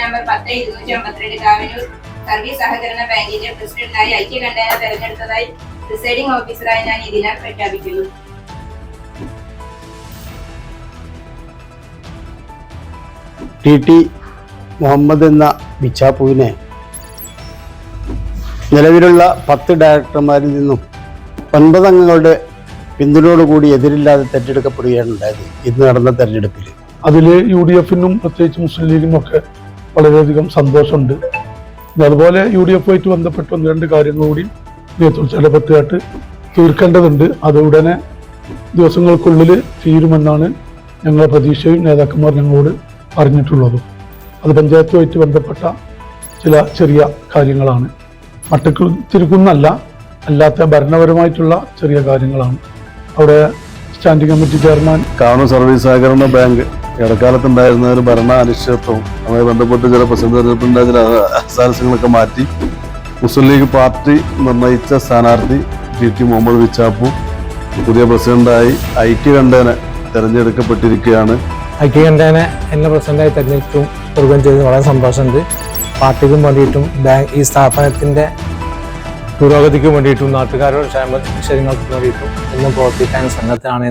Number പത്ത് ഇരുന്നൂറ്റി അമ്പത്തിരണ്ട് കാവനൂർ സർവീസ് സഹകരണ ബാങ്കിന്റെ പ്രസിഡന്റായി ഐക്യകണ്ഠേന തെരഞ്ഞെടുത്തതായി പ്രിസൈഡിംഗ് ഓഫീസറായി ഞാൻ ഇതിനാൽ പ്രഖ്യാപിക്കുന്നു. ടി ടി മുഹമ്മദ് എന്ന ബിച്ചാപ്പുവിനെ നിലവിലുള്ള പത്ത് ഡയറക്ടർമാരിൽ നിന്നും ഒൻപത് അംഗങ്ങളുടെ പിന്തുണയോടുകൂടി എതിരില്ലാതെ തെരഞ്ഞെടുക്കപ്പെടുകയാണ് ഉണ്ടായത്. ഇന്ന് നടന്ന തെരഞ്ഞെടുപ്പിൽ അതിൽ യു ഡി എഫിനും പ്രത്യേകിച്ച് മുസ്ലിം ലീഗിനും ഒക്കെ വളരെയധികം സന്തോഷമുണ്ട്. അതുപോലെ യു ഡി എഫുമായിട്ട് ബന്ധപ്പെട്ട് ഒന്ന് രണ്ട് കാര്യങ്ങൾ കൂടി നേതൃത്വത്തിലായിട്ട് തീർക്കേണ്ടതുണ്ട്. അത് ഉടനെ ദിവസങ്ങൾക്കുള്ളിൽ തീരുമെന്നാണ് ഞങ്ങളുടെ പ്രതീക്ഷയും നേതാക്കന്മാർ ഞങ്ങളോട് പറഞ്ഞിട്ടുള്ളതും അത് പഞ്ചായത്തുമായിട്ട് ബന്ധപ്പെട്ട ചില ചെറിയ കാര്യങ്ങളാണ്. മട്ടക്ക് തിരുക്കുന്നല്ല അല്ലാത്ത ഭരണപരമായിട്ടുള്ള ചെറിയ കാര്യങ്ങളാണ്. അവിടെ സ്റ്റാൻഡിംഗ് കമ്മിറ്റി ചെയർമാൻ കാണു സർവീസ് സഹകരണ ബാങ്ക് ഇടക്കാലത്തുണ്ടായിരുന്ന ഒരു ഭരണ അനിശ്ചിതത്വം അതുമായി ബന്ധപ്പെട്ട് ചില പ്രസിഡന്റ് തെരഞ്ഞെടുപ്പിന്റെ ചില അസാരസ്യങ്ങളൊക്കെ മാറ്റി മുസ്ലിം ലീഗ് പാർട്ടി നിർണയിച്ച സ്ഥാനാർത്ഥി ടി ടി മുഹമ്മദ് വിച്ചാപ്പു പുതിയ പ്രസിഡന്റായി ഐക്യകണ്ഠേന തെരഞ്ഞെടുക്കപ്പെട്ടിരിക്കുകയാണ്. ഐക്യകണ്ഠേന എന്നെ പ്രസിഡന്റായി തെരഞ്ഞെടുത്തും. കൊടുക്കുകയും ചെയ്തത് വളരെ സന്തോഷമുണ്ട്. പാർട്ടിക്കും വേണ്ടിയിട്ടും ബാങ്ക് ഈ സ്ഥാപനത്തിന്റെ പുരോഗതിക്ക് വേണ്ടിയിട്ടും നാട്ടുകാരുടെ ക്ഷേമ വിഷയങ്ങൾക്ക് വേണ്ടിയിട്ടും എന്നും പ്രവർത്തിക്കാൻ സന്നദ്ധമാണ്